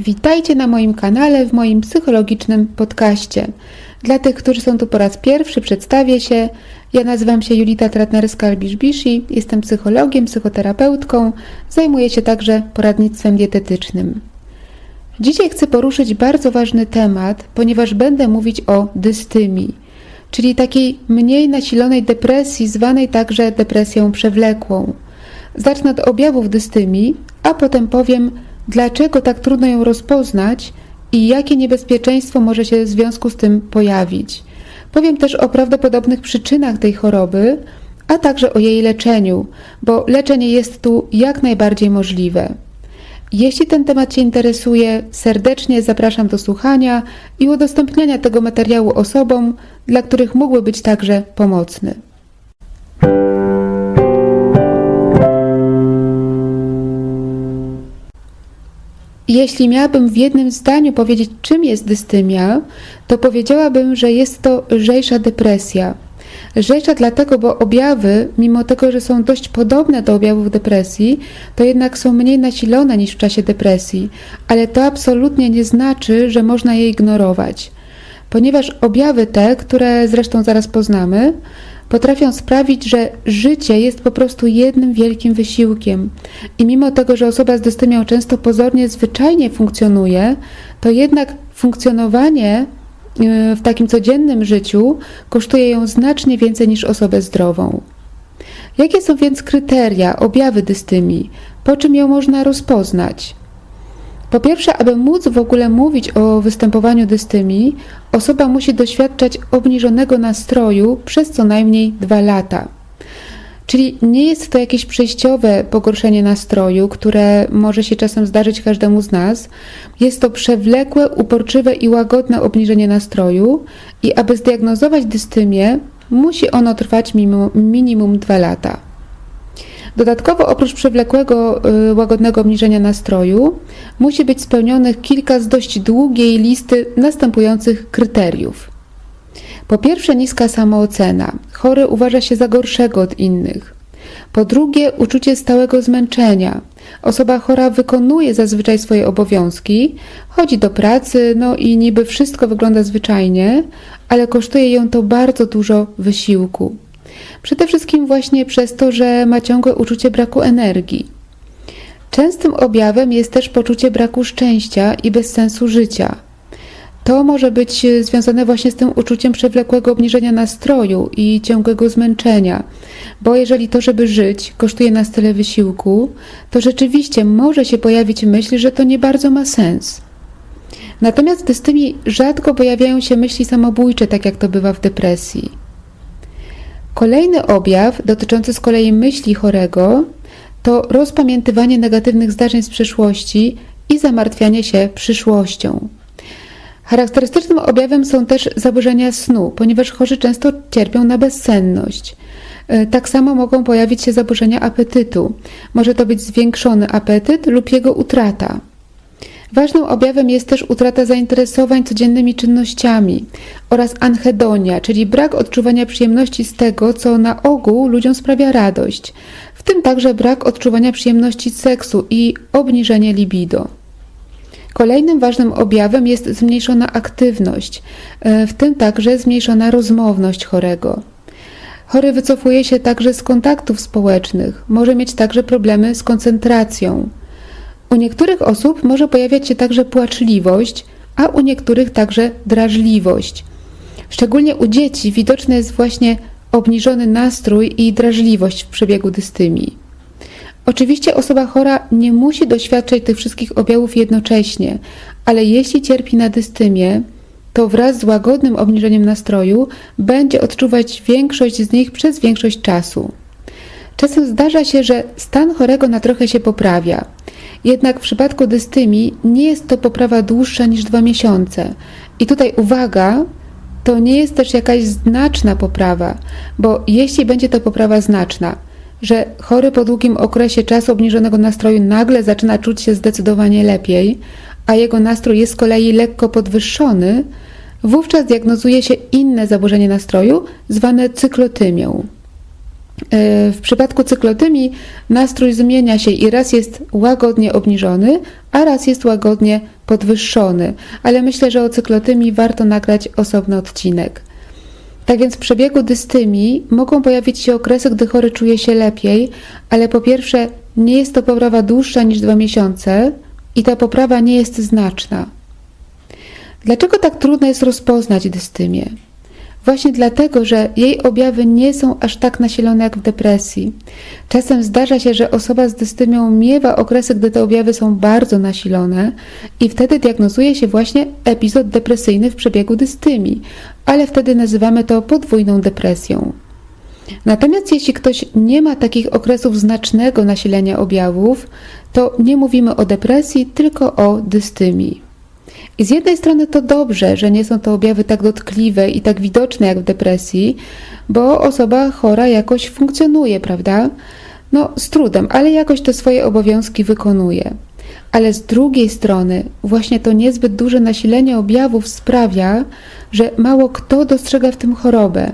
Witajcie na moim kanale w moim psychologicznym podcaście. Dla tych, którzy są tu po raz pierwszy, przedstawię się. Ja nazywam się Julita Tratnerska-Albiszbishi, jestem psychologiem, psychoterapeutką, zajmuję się także poradnictwem dietetycznym. Dzisiaj chcę poruszyć bardzo ważny temat, ponieważ będę mówić o dystymii, czyli takiej mniej nasilonej depresji, zwanej także depresją przewlekłą. Zacznę od objawów dystymii, a potem powiem, dlaczego tak trudno ją rozpoznać i jakie niebezpieczeństwo może się w związku z tym pojawić. Powiem też o prawdopodobnych przyczynach tej choroby, a także o jej leczeniu, bo leczenie jest tu jak najbardziej możliwe. Jeśli ten temat Cię interesuje, serdecznie zapraszam do słuchania i udostępniania tego materiału osobom, dla których mógłby być także pomocny. Jeśli miałabym w jednym zdaniu powiedzieć, czym jest dystymia, to powiedziałabym, że jest to lżejsza depresja. Lżejsza dlatego, bo objawy, mimo tego, że są dość podobne do objawów depresji, to jednak są mniej nasilone niż w czasie depresji, ale to absolutnie nie znaczy, że można je ignorować. Ponieważ objawy te, które zresztą zaraz poznamy, potrafią sprawić, że życie jest po prostu jednym wielkim wysiłkiem. I mimo tego, że osoba z dystymią często pozornie, zwyczajnie funkcjonuje, to jednak funkcjonowanie y, w takim codziennym życiu kosztuje ją znacznie więcej niż osobę zdrową. Jakie są więc kryteria, objawy dystymii? Po czym ją można rozpoznać? Po pierwsze, aby móc w ogóle mówić o występowaniu dystymii, osoba musi doświadczać obniżonego nastroju przez co najmniej dwa lata. Czyli nie jest to jakieś przejściowe pogorszenie nastroju, które może się czasem zdarzyć każdemu z nas. Jest to przewlekłe, uporczywe i łagodne obniżenie nastroju, i aby zdiagnozować dystymię, musi ono trwać minimum, minimum dwa lata. Dodatkowo oprócz przewlekłego, y, łagodnego obniżenia nastroju musi być spełnionych kilka z dość długiej listy następujących kryteriów. Po pierwsze niska samoocena. Chory uważa się za gorszego od innych. Po drugie uczucie stałego zmęczenia. Osoba chora wykonuje zazwyczaj swoje obowiązki, chodzi do pracy, no i niby wszystko wygląda zwyczajnie, ale kosztuje ją to bardzo dużo wysiłku. Przede wszystkim właśnie przez to, że ma ciągłe uczucie braku energii. Częstym objawem jest też poczucie braku szczęścia i bezsensu życia. To może być związane właśnie z tym uczuciem przewlekłego obniżenia nastroju i ciągłego zmęczenia, bo jeżeli to, żeby żyć, kosztuje nas tyle wysiłku, to rzeczywiście może się pojawić myśl, że to nie bardzo ma sens. Natomiast w dystymii rzadko pojawiają się myśli samobójcze, tak jak to bywa w depresji. Kolejny objaw, dotyczący z kolei myśli chorego, to rozpamiętywanie negatywnych zdarzeń z przeszłości i zamartwianie się przyszłością. Charakterystycznym objawem są też zaburzenia snu, ponieważ chorzy często cierpią na bezsenność. E, tak samo mogą pojawić się zaburzenia apetytu. Może to być zwiększony apetyt lub jego utrata. Ważnym objawem jest też utrata zainteresowań codziennymi czynnościami oraz anhedonia, czyli brak odczuwania przyjemności z tego, co na ogół ludziom sprawia radość, w tym także brak odczuwania przyjemności seksu i obniżenie libido. Kolejnym ważnym objawem jest zmniejszona aktywność, e, w tym także zmniejszona rozmowność chorego. Chory wycofuje się także z kontaktów społecznych, może mieć także problemy z koncentracją. U niektórych osób może pojawiać się także płaczliwość, a u niektórych także drażliwość. Szczególnie u dzieci widoczny jest właśnie obniżony nastrój i drażliwość w przebiegu dystymii. Oczywiście osoba chora nie musi doświadczać tych wszystkich objawów jednocześnie, ale jeśli cierpi na dystymię, to wraz z łagodnym obniżeniem nastroju będzie odczuwać większość z nich przez większość czasu. Czasem zdarza się, że stan chorego na trochę się poprawia. Jednak w przypadku dystymii nie jest to poprawa dłuższa niż dwa miesiące. I tutaj uwaga, to nie jest też jakaś znaczna poprawa, bo jeśli będzie to poprawa znaczna, że chory po długim okresie czasu obniżonego nastroju nagle zaczyna czuć się zdecydowanie lepiej, a jego nastrój jest z kolei lekko podwyższony, wówczas diagnozuje się inne zaburzenie nastroju zwane cyklotymią. E, w przypadku cyklotymii nastrój zmienia się i raz jest łagodnie obniżony, a raz jest łagodnie podwyższony, ale myślę, że o cyklotymii warto nagrać osobny odcinek. Tak więc w przebiegu dystymii mogą pojawić się okresy, gdy chory czuje się lepiej, ale po pierwsze nie jest to poprawa dłuższa niż dwa miesiące i ta poprawa nie jest znaczna. Dlaczego tak trudno jest rozpoznać dystymię? Właśnie dlatego, że jej objawy nie są aż tak nasilone jak w depresji. Czasem zdarza się, że osoba z dystymią miewa okresy, gdy te objawy są bardzo nasilone i wtedy diagnozuje się właśnie epizod depresyjny w przebiegu dystymii, ale wtedy nazywamy to podwójną depresją. Natomiast jeśli ktoś nie ma takich okresów znacznego nasilenia objawów, to nie mówimy o depresji, tylko o dystymii. I z jednej strony to dobrze, że nie są to objawy tak dotkliwe i tak widoczne jak w depresji, bo osoba chora jakoś funkcjonuje, prawda? No, z trudem, ale jakoś te swoje obowiązki wykonuje. Ale z drugiej strony, właśnie to niezbyt duże nasilenie objawów sprawia, że mało kto dostrzega w tym chorobę.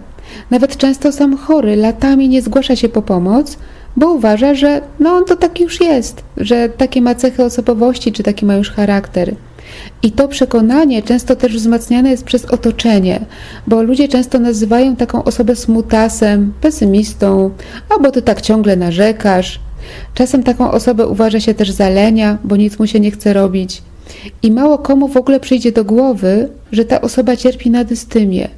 Nawet często sam chory latami nie zgłasza się po pomoc, bo uważa, że no on to tak już jest, że takie ma cechy osobowości, czy taki ma już charakter. I to przekonanie często też wzmacniane jest przez otoczenie, bo ludzie często nazywają taką osobę smutasem, pesymistą, albo ty tak ciągle narzekasz. Czasem taką osobę uważa się też za lenia, bo nic mu się nie chce robić. I mało komu w ogóle przyjdzie do głowy, że ta osoba cierpi na dystymię.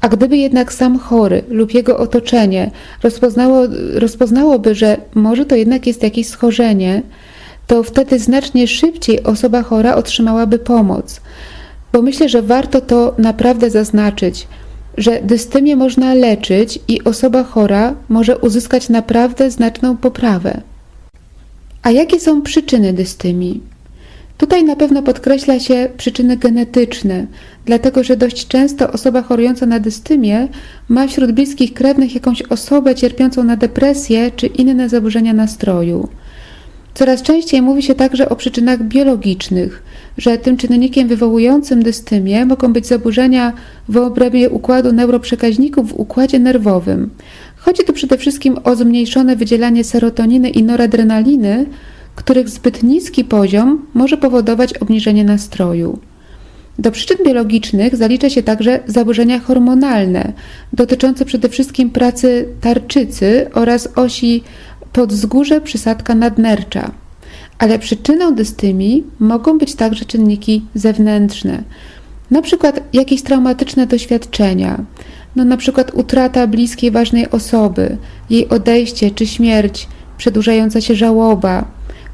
A gdyby jednak sam chory lub jego otoczenie rozpoznało, rozpoznałoby, że może to jednak jest jakieś schorzenie, to wtedy znacznie szybciej osoba chora otrzymałaby pomoc. Bo myślę, że warto to naprawdę zaznaczyć, że dystymię można leczyć i osoba chora może uzyskać naprawdę znaczną poprawę. A jakie są przyczyny dystymii? Tutaj na pewno podkreśla się przyczyny genetyczne, dlatego że dość często osoba chorująca na dystymię ma wśród bliskich krewnych jakąś osobę cierpiącą na depresję czy inne zaburzenia nastroju. Coraz częściej mówi się także o przyczynach biologicznych, że tym czynnikiem wywołującym dystymię mogą być zaburzenia w obrębie układu neuroprzekaźników w układzie nerwowym. Chodzi tu przede wszystkim o zmniejszone wydzielanie serotoniny i noradrenaliny, których zbyt niski poziom może powodować obniżenie nastroju. Do przyczyn biologicznych zalicza się także zaburzenia hormonalne, dotyczące przede wszystkim pracy tarczycy oraz osi podzgórze przysadka nadnercza. Ale przyczyną dystymii mogą być także czynniki zewnętrzne, na przykład jakieś traumatyczne doświadczenia, no na przykład utrata bliskiej ważnej osoby, jej odejście czy śmierć, przedłużająca się żałoba,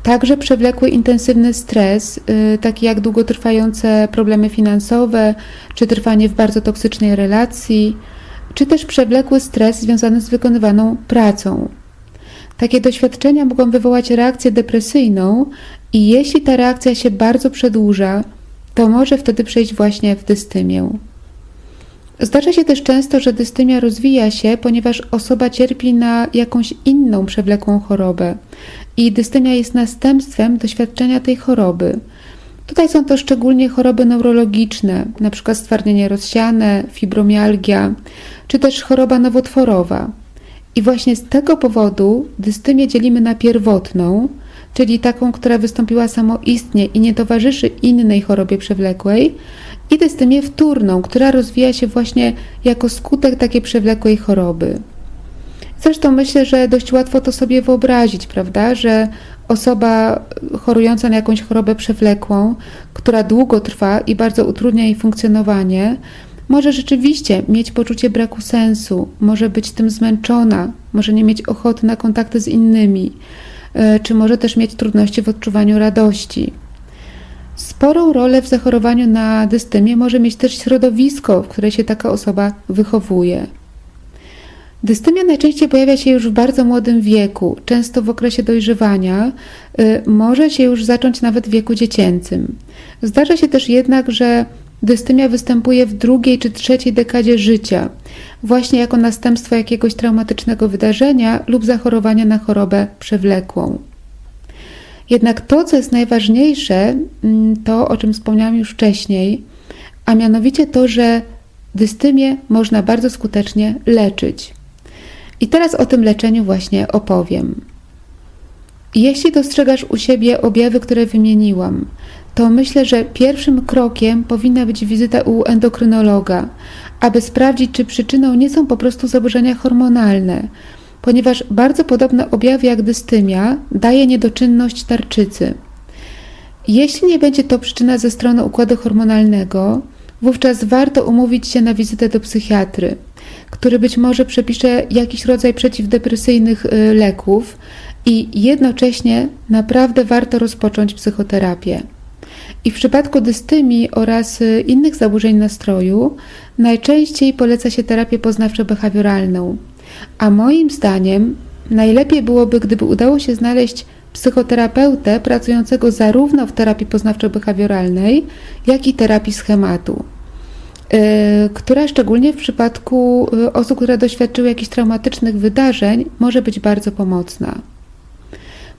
także przewlekły intensywny stres, yy, taki jak długotrwające problemy finansowe, czy trwanie w bardzo toksycznej relacji, czy też przewlekły stres związany z wykonywaną pracą. Takie doświadczenia mogą wywołać reakcję depresyjną i jeśli ta reakcja się bardzo przedłuża, to może wtedy przejść właśnie w dystymię. Zdarza się też często, że dystymia rozwija się, ponieważ osoba cierpi na jakąś inną przewlekłą chorobę i dystymia jest następstwem doświadczenia tej choroby. Tutaj są to szczególnie choroby neurologiczne, np. stwardnienie rozsiane, fibromialgia, czy też choroba nowotworowa. I właśnie z tego powodu dystymię dzielimy na pierwotną, czyli taką, która wystąpiła samoistnie i nie towarzyszy innej chorobie przewlekłej, i dystymię wtórną, która rozwija się właśnie jako skutek takiej przewlekłej choroby. Zresztą myślę, że dość łatwo to sobie wyobrazić, prawda, że osoba chorująca na jakąś chorobę przewlekłą, która długo trwa i bardzo utrudnia jej funkcjonowanie, może rzeczywiście mieć poczucie braku sensu, może być tym zmęczona, może nie mieć ochoty na kontakty z innymi, e, czy może też mieć trudności w odczuwaniu radości. Sporą rolę w zachorowaniu na dystymię może mieć też środowisko, w której się taka osoba wychowuje. Dystymia najczęściej pojawia się już w bardzo młodym wieku, często w okresie dojrzewania, e, może się już zacząć nawet w wieku dziecięcym. Zdarza się też jednak, że Dystymia występuje w drugiej czy trzeciej dekadzie życia, właśnie jako następstwo jakiegoś traumatycznego wydarzenia lub zachorowania na chorobę przewlekłą. Jednak to, co jest najważniejsze, mm, to o czym wspomniałam już wcześniej, a mianowicie to, że dystymię można bardzo skutecznie leczyć. I teraz o tym leczeniu właśnie opowiem. Jeśli dostrzegasz u siebie objawy, które wymieniłam, to myślę, że pierwszym krokiem powinna być wizyta u endokrynologa, aby sprawdzić, czy przyczyną nie są po prostu zaburzenia hormonalne, ponieważ bardzo podobne objawy jak dystymia daje niedoczynność tarczycy. Jeśli nie będzie to przyczyna ze strony układu hormonalnego, wówczas warto umówić się na wizytę do psychiatry, który być może przepisze jakiś rodzaj przeciwdepresyjnych y, leków i jednocześnie naprawdę warto rozpocząć psychoterapię. I w przypadku dystymii oraz y, innych zaburzeń nastroju najczęściej poleca się terapię poznawczo-behawioralną. A moim zdaniem najlepiej byłoby, gdyby udało się znaleźć psychoterapeutę pracującego zarówno w terapii poznawczo-behawioralnej, jak i terapii schematu, yy, która szczególnie w przypadku yy, osób, które doświadczyły jakichś traumatycznych wydarzeń, może być bardzo pomocna.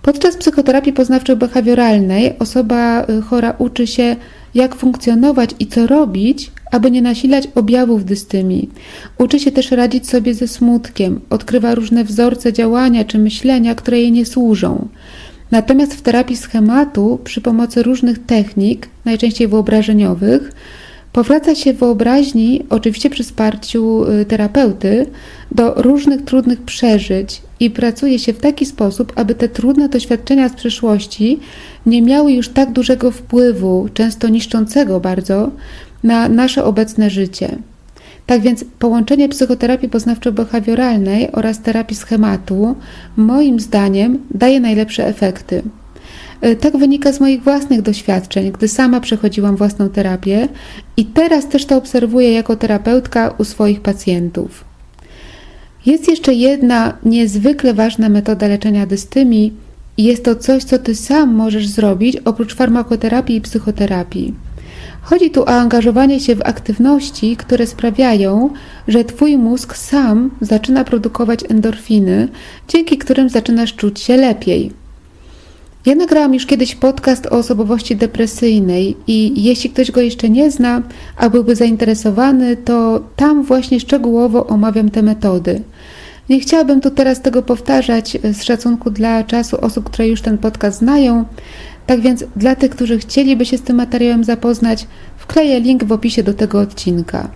Podczas psychoterapii poznawczo-behawioralnej osoba yy, chora uczy się, jak funkcjonować i co robić, aby nie nasilać objawów dystymii. Uczy się też radzić sobie ze smutkiem, odkrywa różne wzorce działania czy myślenia, które jej nie służą. Natomiast w terapii schematu, przy pomocy różnych technik, najczęściej wyobrażeniowych, powraca się wyobraźni, oczywiście przy wsparciu y, terapeuty, do różnych trudnych przeżyć i pracuje się w taki sposób, aby te trudne doświadczenia z przeszłości nie miały już tak dużego wpływu, często niszczącego bardzo, na nasze obecne życie. Tak więc połączenie psychoterapii poznawczo-behawioralnej oraz terapii schematu, moim zdaniem, daje najlepsze efekty. E, tak wynika z moich własnych doświadczeń, gdy sama przechodziłam własną terapię i teraz też to obserwuję jako terapeutka u swoich pacjentów. Jest jeszcze jedna niezwykle ważna metoda leczenia dystymii i jest to coś, co ty sam możesz zrobić oprócz farmakoterapii i psychoterapii. Chodzi tu o angażowanie się w aktywności, które sprawiają, że Twój mózg sam zaczyna produkować endorfiny, dzięki którym zaczynasz czuć się lepiej. Ja nagrałam już kiedyś podcast o osobowości depresyjnej i jeśli ktoś go jeszcze nie zna, a byłby zainteresowany, to tam właśnie szczegółowo omawiam te metody. Nie chciałabym tu teraz tego powtarzać z szacunku dla czasu osób, które już ten podcast znają, tak więc dla tych, którzy chcieliby się z tym materiałem zapoznać, wkleję link w opisie do tego odcinka.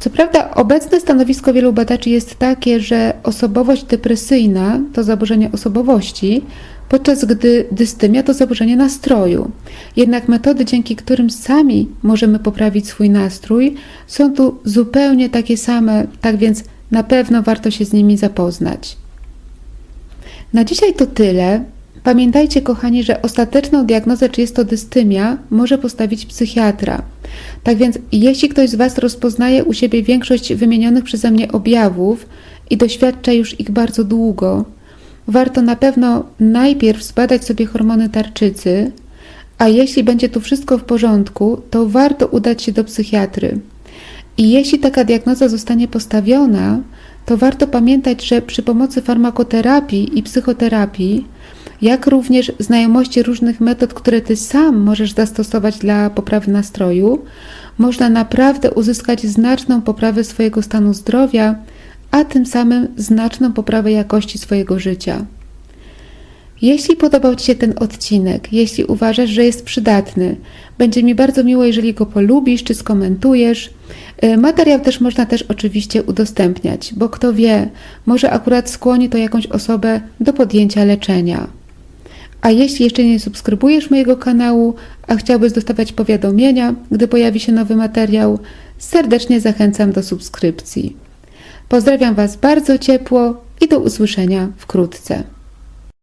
Co prawda, obecne stanowisko wielu badaczy jest takie, że osobowość depresyjna to zaburzenie osobowości, podczas gdy dystymia to zaburzenie nastroju. Jednak metody, dzięki którym sami możemy poprawić swój nastrój, są tu zupełnie takie same, tak więc na pewno warto się z nimi zapoznać. Na dzisiaj to tyle. Pamiętajcie, kochani, że ostateczną diagnozę, czy jest to dystymia, może postawić psychiatra. Tak więc, jeśli ktoś z Was rozpoznaje u siebie większość wymienionych przeze mnie objawów i doświadcza już ich bardzo długo, warto na pewno najpierw zbadać sobie hormony tarczycy, a jeśli będzie tu wszystko w porządku, to warto udać się do psychiatry. I jeśli taka diagnoza zostanie postawiona, to warto pamiętać, że przy pomocy farmakoterapii i psychoterapii jak również znajomości różnych metod, które Ty sam możesz zastosować dla poprawy nastroju, można naprawdę uzyskać znaczną poprawę swojego stanu zdrowia, a tym samym znaczną poprawę jakości swojego życia. Jeśli podobał Ci się ten odcinek, jeśli uważasz, że jest przydatny, będzie mi bardzo miło, jeżeli go polubisz czy skomentujesz. Y, materiał też można też oczywiście udostępniać, bo kto wie, może akurat skłoni to jakąś osobę do podjęcia leczenia. A jeśli jeszcze nie subskrybujesz mojego kanału, a chciałbyś dostawać powiadomienia, gdy pojawi się nowy materiał, serdecznie zachęcam do subskrypcji. Pozdrawiam Was bardzo ciepło i do usłyszenia wkrótce.